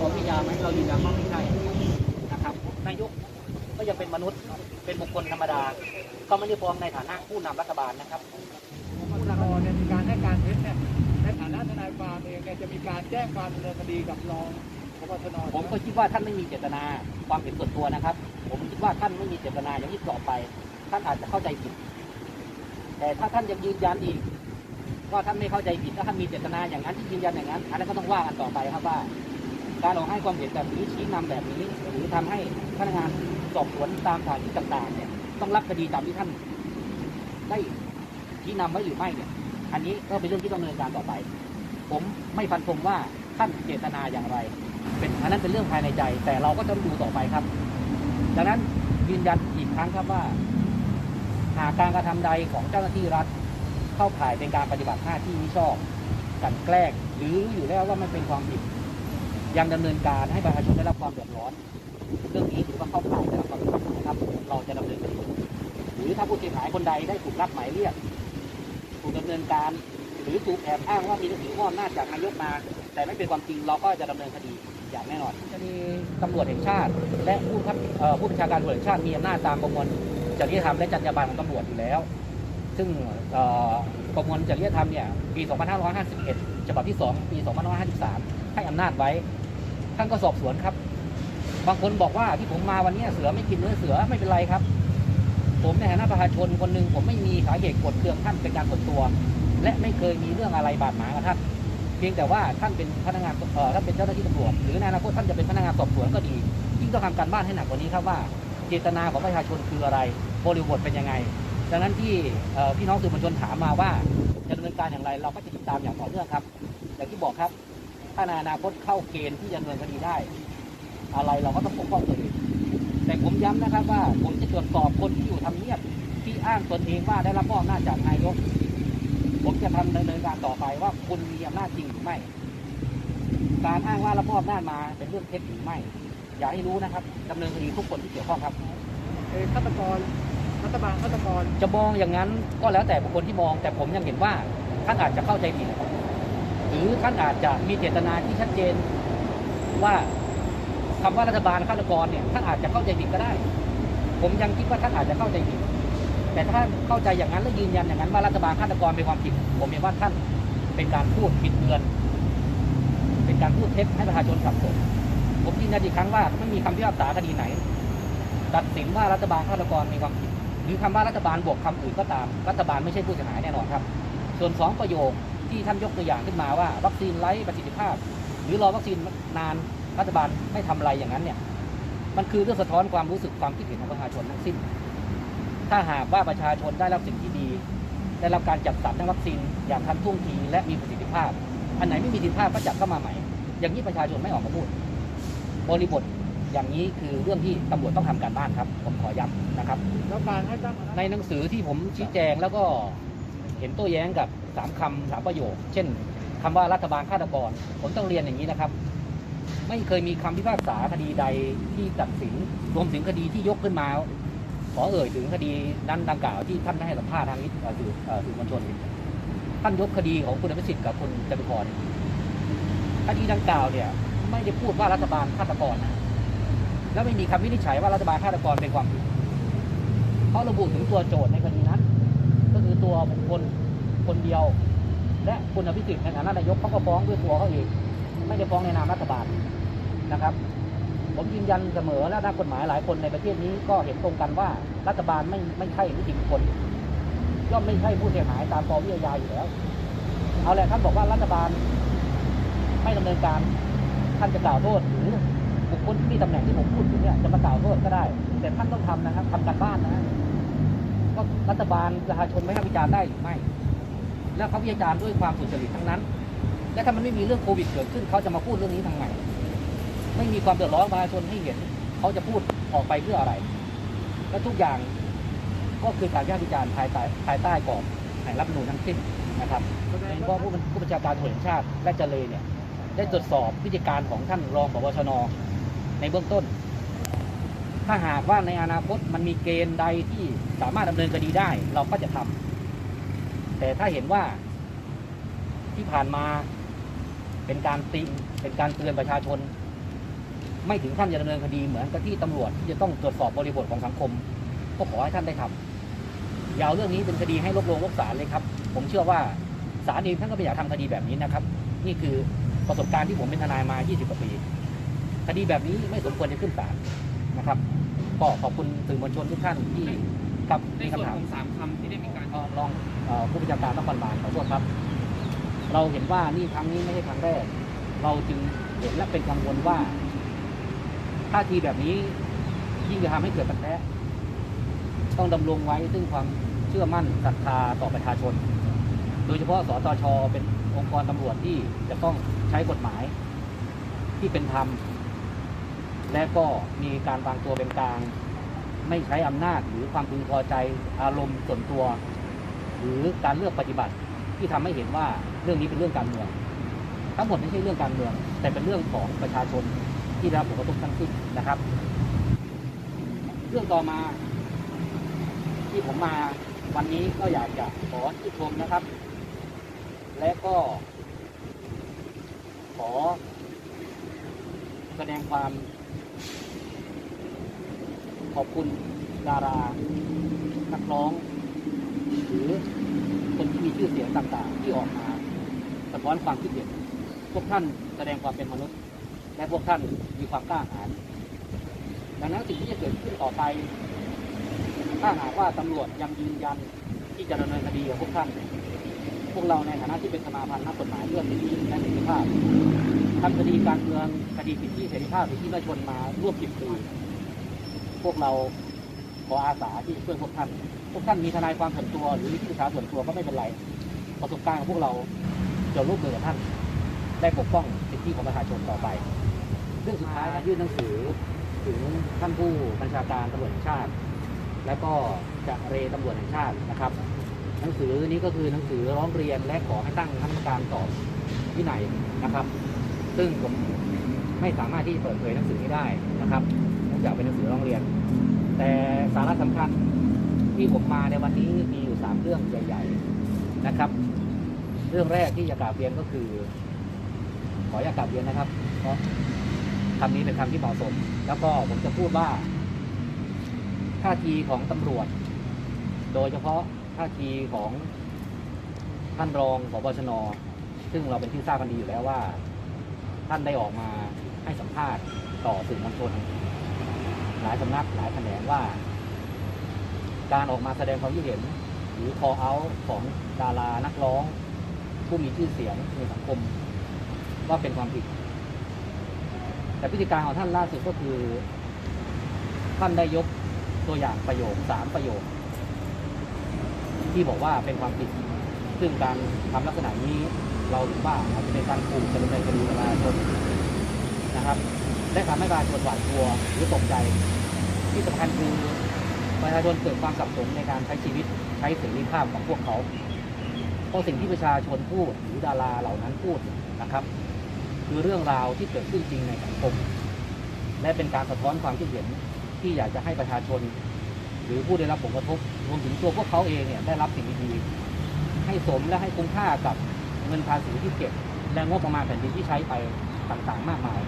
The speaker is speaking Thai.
ปวิทยาไหมเรายืนยันว่าไม่ใช่นะครับนายกก็ยังเป็นมนุษย์เป็นบุคคลธรรมดาเขาไม่ได้ฟ้องในฐานะผู้นำรัฐบาลนะครับคุณธนาธรเนี่ยมีการให้การเท็จเนี่ยในฐานะทนายความเองเนี่ยจะมีการแจ้งความดำเนินคดีกับรองพบชนผมก็คิดว่าท่านไม่มีเจตนาความเห็นส่วนตัวนะครับ ผมคิดว่าท่านไม่มีเจตนาอย่างที่กล่าวไป ท่านอาจจะเข้าใจผิด แต่ถ้าท่านยังยืนยันอีกว่าท่านไม่เข้าใจผิดถ้าท่านมีเจตนาอย่างนั้นที่ยืนยันอย่างนั้นอันนั้นก็ต้องว่ากันต่อไปครับว่า การออกให้ความเห็นแบบนี้ชี้นำแบบนี้ หรือทำให้พนักงานสอบสวนตามสถานที่ต่างๆเนี่ยต้องรับคดีตามที่ท่าน ได้ชี้นำไว้หรือไม่เนี่ย อันนี้ก็เป็นเรื่องที่ต้องดำเนินการต่อไป ผมไม่ฟันธงว่าท่านเจตนาอย่างไร เป็นอันนั้นเป็นเรื่องภายในใจ แต่เราก็ต้องดูต่อไปครับ ดังนั้นยืนยันอีกครั้งครับว่า หากการกระทำใดของเจ้าหน้าที่รัฐ เข้าข่ายเป็นการปฏิบัติหน้าที่มิชอบกันแกล้งหรืออยู่แล้วว่ามันเป็นความผิด ยังดำเนินการให้ประชาชนได้รับความเดือดร้อน เรื่องนี้ถือว่าเข้าข่ายได้รับความผิดนะครับ เราจะดำเนินคดีหรือถ้าผู้เสียหายคนใดได้ถูกรับหมายเรียกถูกดำเนินการ หรือถูกแอบอ้างว่ามีหนังสือมอบอำนาจจากนายกมา แต่ไม่เป็นความจริงเราก็จะดำเนินคดีอย่างแน่นอนจะมีตำรวจแห่งชาติ และผู้บัผู้บัญชาการตำรวจแห่งชาติมีอำนาจตามประมวลจริยธรรมและจรรยาบรรณของตำรวจอยู่แล้ว ซึ่งประมวลจริยธรรมเนี่ยปี 2551 ฉบับที่ 2 ปี 2553 ให้อำนาจไว้ ท่านก็สอบสวนครับ บางคนบอกว่าที่ผมมาวันนี้เสือไม่กินเนื้อเสือไม่เป็นไรครับ ผมในฐานะประชาชนคนหนึ่งผมไม่มีสาเหตุกดเครื่องท่านเป็นการส่วนตัว และไม่เคยมีเรื่องอะไรบาดหมางกับท่านเพียงแต่ว่าท่านเป็นพนักงานเอ่อท่านเป็นเจ้าหน้าที่ตำรวจหรือในอนาคตท่านจะเป็นพนักงานสอบสวนก็ดียิ่งต้องทำการบ้านให้หนักกว่านี้ครับว่าเจตนาของประชาชนคืออะไรบริบทเป็นยังไง ดังนั้นที่พี่น้องสื่อมวลชนถามมาว่าจะดำเนินการอย่างไร เราก็จะติดตามอย่างต่อเนื่องครับ อย่างที่บอกครับ ถ้าในอนาคตเข้าเกณฑ์ที่จะดำเนินคดีได้ อะไรเราก็ต้องปกป้องตัวเองแต่ผมย้ำนะครับว่าผมจะตรวจสอบคนที่อยู่ทำเนียบที่อ้างตนเองว่าได้รับมอบอำนาจจากนายก ผมจะทำดำเนินการต่อไปว่าคุณมีอำนาจจริงหรือไม่ การอ้างว่ารับมอบอำนาจมาเป็นเรื่องเท็จหรือไม่ อย่าให้รู้นะครับดำเนินคดีทุกคนที่เกี่ยวข้องครับเอ่อฆาตกรรัฐบาลฆาตกร จะมองอย่างนั้นก็แล้วแต่บุคคลที่มอง แต่ผมยังเห็นว่าท่านอาจจะเข้าใจผิดห รือท่านอาจจะมีเจตนาที่ชัดเจนว่าคำว่ารัฐบาลฆาตกรเนี่ยท่านอาจจะเข้าใจผิดก็ได้ ผมยังคิดว่าท่านอาจจะเข้าใจผิด แต่ถ้าเข้าใจอย่างนั้นและยืนยันอย่างนั้นว่ารัฐบาลฆาตกรเป็นความผิด ผมเห็นว่าท่านเป็นการพูดผิดเบือน เป็นการพูดเท็จให้ประชาชนสับสนผมยืนยันอีกครั้งว่าไม่มีคำพิพากษาคดีไหน ตัดสินว่ารัฐบาลฆาตกรมีความผิด หรือคำว่ารัฐบาลบวกคำอื่นก็ตาม รัฐบาลไม่ใช่ผู้เสียหายแน่นอนครับ ส่วนสองประโยค ที่ท่านยกตัวอย่างขึ้นมาว่า วัคซีนไร้ประสิทธิภาพ หรือรอวัคซีนนานรัฐบาลไม่ทำอะไรอย่างนั้นเนี่ยมันคือเรื่องสะท้อนความรู้สึกความคิดเห็นของประชาชนทั้งสิ้น ถ้าหากว่าประชาชนได้รับสิ่งที่ดี ได้รับการจัดสรรทั้งวัคซีนอย่างทันท่วงทีและมีประสิทธิภาพ อันไหนไม่มีประสิทธิภาพก็จัดเข้ามาใหม่ อย่างนี้ประชาชนไม่ออกมาพูด บริบทอย่างนี้คือเรื่องที่ตำรวจต้องทำการบ้านครับ ผมขอย้ำนะครับแล้วการให้ตั้งคณะในหนังสือที่ผมชี้แจงแล้วก็เห็นโต้แย้งกับ สามคำสามประโยค เช่นคำว่ารัฐบาลฆาตกรผมต้องเรียนอย่างนี้นะครับ ไม่เคยมีคำพิพากษาคดีใดที่ตัดสินรวมถึงคดีที่ยกขึ้นมาขอเอ่ยถึงคดีนั้นดังกล่าวที่ท่านได้ให้สัมภาษณ์ทางนิติสื่อสื่อมวลชน ท่านยกคดีของคุณอภิสิทธิ์กับคุณจตุพรคดีดังกล่าวเนี่ย ไม่ได้พูดว่ารัฐบาลฆาตกรนะแล้วไม่มีคำวินิจฉัยว่ารัฐบาลฆาตกรเป็นความผิดเขาระบุถึงตัวโจทย์ในคดีนั้น ก็คือตัวบุคคล คนเดียว และคุณอภิสิทธิ์ในฐานะนายกเขาก็ฟ้องด้วยตัวเขาเองไม่ได้ฟ้องในนามรัฐบาลนะครับ ผมยืนยันเสมอและนักกฎหมายหลายคนในประเทศนี้ก็เห็นตรงกันว่ารัฐบาลไม่ไม่ใช่นิติบุคคลย่อมไม่ใช่ผู้เสียหายตามปวิทยาอยู่แล้ว เอาแหละท่านบอกว่ารัฐบาลไม่ดำเนินการท่านจะกล่าวโทษหรือบุคคลที่มีตำแหน่งที่ผมพูดถึงเนี่ยจะมากล่าวโทษก็ได้ แต่ท่านต้องทำนะครับทำการบ้านนะฮะว่ารัฐบาลประชาชนไม่ให้วิจารณ์ได้หรือไม่ แล้วเขาวิจารณ์ด้วยความสุจริตทั้งนั้น และถ้ามันไม่มีเรื่องโควิดเกิดขึ้นเขาจะมาพูดเรื่องนี้ทำไมไม่มีความเดือดร้อนประชาชนให้เห็นเขาจะพูดออกไปเพื่ออะไร และทุกอย่างก็คือการวิพากษ์วิจารณ์ภายใต้ภายใต้กรอบแห่งรัฐธรรมนูญทั้งสิ้นนะครับโดยเฉว่าพาะผู้บัญผู้บัญชาการตำรวจแห่งชาติและเจเลเนี่ย ได้ตรวจสอบวิธีการของท่านรองผบชนในเบื้องต้น ถ้าหากว่าในอนาคตมันมีเกณฑ์ใดที่สามารถดำเนินคดีได้ เราก็จะทำ แต่ถ้าเห็นว่าที่ผ่านมาเป็นการติงเป็นการเตือนประชาชน ไม่ถึงขั้นจะดำเนินคดีเหมือนกับที่ตำรวจที่จะต้องตรวจสอบบริบทของสังคม ก็ขอให้ท่านได้ทำยาเอาเรื่องนี้เป็นคดีให้ลบลงลบศาลเลยครับ ผมเชื่อว่าศาลเองท่านก็ไม่อยากทำคดีแบบนี้นะครับ นี่คือประสบการณ์ที่ผมเป็นทนายมา 20 กว่าปี คดีแบบนี้ไม่สมควรจะขึ้นศาลนะครับ ก็ขอบคุณสื่อมวลชนทุกท่านที่ ครับในมีส่วนคำถามของสามคำที่ได้มีการเอ่อรองเอ่อผู้บัญชาการนครบาลขอโทษครับ เราเห็นว่านี่ครั้งนี้ไม่ใช่ครั้งแรก เราจึงเห็นและเป็นกังวลว่าท่าทีแบบนี้ยิ่งจะทำให้เกิดปัญหาต้องดำรงไว้ซึ่งความเชื่อมั่นศรัทธาต่อประชาชน โดยเฉพาะสตชเป็นองค์กรตำรวจที่จะต้องใช้กฎหมาย ที่เป็นธรรมและก็มีการวางตัวเป็นกลาง ไม่ใช้อำนาจหรือความพึงพอใจอารมณ์ส่วนตัว หรือการเลือกปฏิบัติที่ทำให้เห็นว่าเรื่องนี้เป็นเรื่องการเมือง ทั้งหมดไม่ใช่เรื่องการเมือง แต่เป็นเรื่องของประชาชนที่ได้รับผลกระทบทั้งสิ้นนะครับ เรื่องต่อมาที่ผมมาวันนี้ก็อยากจะขอชื่นชมนะครับ และก็ ขอ แสดงความ ขอบคุณดารานักร้องหรือคนที่มีชื่อเสียงต่างๆ ที่ออกมาสะท้อนความคิดเห็นพวกท่านแสดงความเป็นมนุษย์ และพวกท่านมีความกล้าหาญดังนั้นสิ่งที่จะเกิดขึ้นต่อไป ถ้าหากว่าตำรวจยังยืนยันที่จะดำเนินคดีกับพวกท่าน พวกเราในฐานะที่เป็นสมาพันธ์นักกฎหมายเรื่องสิทธิและเสรีภาพทำคดีการเมืองคดีสิทธิเสรีภาพสิทธิมนุษยชนมาร่วมสิบปี พวกเราขออาสาที่จะช่วยพวกท่าน พวกท่านมีทนายความส่วนตัว หรือมีที่ปรึกษาส่วนตัวก็ไม่เป็นไร ประสบการณ์ของพวกเราจะร่วมมือกับท่าน ได้ปกป้องสิทธิของประชาชนต่อไป เรื่องสุดท้ายยื่นหนังสือถึงท่านผู้บัญชาการตำรวจแห่งชาติ และก็จะเรตำรวจแห่งชาตินะครับ หนังสือนี้ก็คือหนังสือร้องเรียนและขอให้ตั้งคณะกรรมการสอบวินัยนะครับ ซึ่งผมไม่สามารถที่จะเปิดเผยหนังสือนี้ได้นะครับ องจากเป็นหนังสือร้องเรียน แต่สาระสำคัญที่ผมมาในวันนี้มีอยู่สามเรื่องใหญ่ ๆนะครับ เรื่องแรกที่จะกราบเรียนก็คือ ขออยากกราบเรียนนะครับ เพราะคำนี้เป็นคำที่เหมาะสม แล้วก็ผมจะพูดว่าท่าทีของตำรวจ โดยเฉพาะท่าทีของท่านรองผบชน ซึ่งเราเป็นที่ทราบกันดีอยู่แล้วว่า ท่านได้ออกมาให้สัมภาษณ์ต่อสื่อมวลชน หลายสำนักหลายแขนงว่า การออกมาแสดงความคิดเห็น หรือ call out ของดารานักร้อง ผู้มีชื่อเสียงในสังคม ว่าเป็นความผิด แต่พฤติการของท่านล่าสุดก็คือ ท่านได้ยกตัวอย่างประโยคสามประโยค ที่บอกว่าเป็นความผิด ซึ่งการทำลักษณะนี้เราถือว่าอาจจะเป็นการขู่จะดำเนินคดีกับประชาชนนะครับ และทำให้ประชาชนหวาดกลัวหรือตกใจ ที่สำคัญคือประชาชนเกิดความสับสนในการใช้ชีวิตใช้เสรีภาพของพวกเขา เพราะสิ่งที่ประชาชนพูดหรือดาราเหล่านั้นพูดนะครับ คือเรื่องราวที่เกิดขึ้นจริงในสังคม และเป็นการสะท้อนความคิดเห็นที่อยากจะให้ประชาชน หรือผู้ได้รับผลกระทบรวมถึงตัวพวกเขาเองเนี่ยได้รับสิ่งดีๆให้สมและให้คุ้มค่ากับเงินภาษีที่เก็บและงบประมาณแผ่นดินที่ใช้ไปต่างๆ มากมาย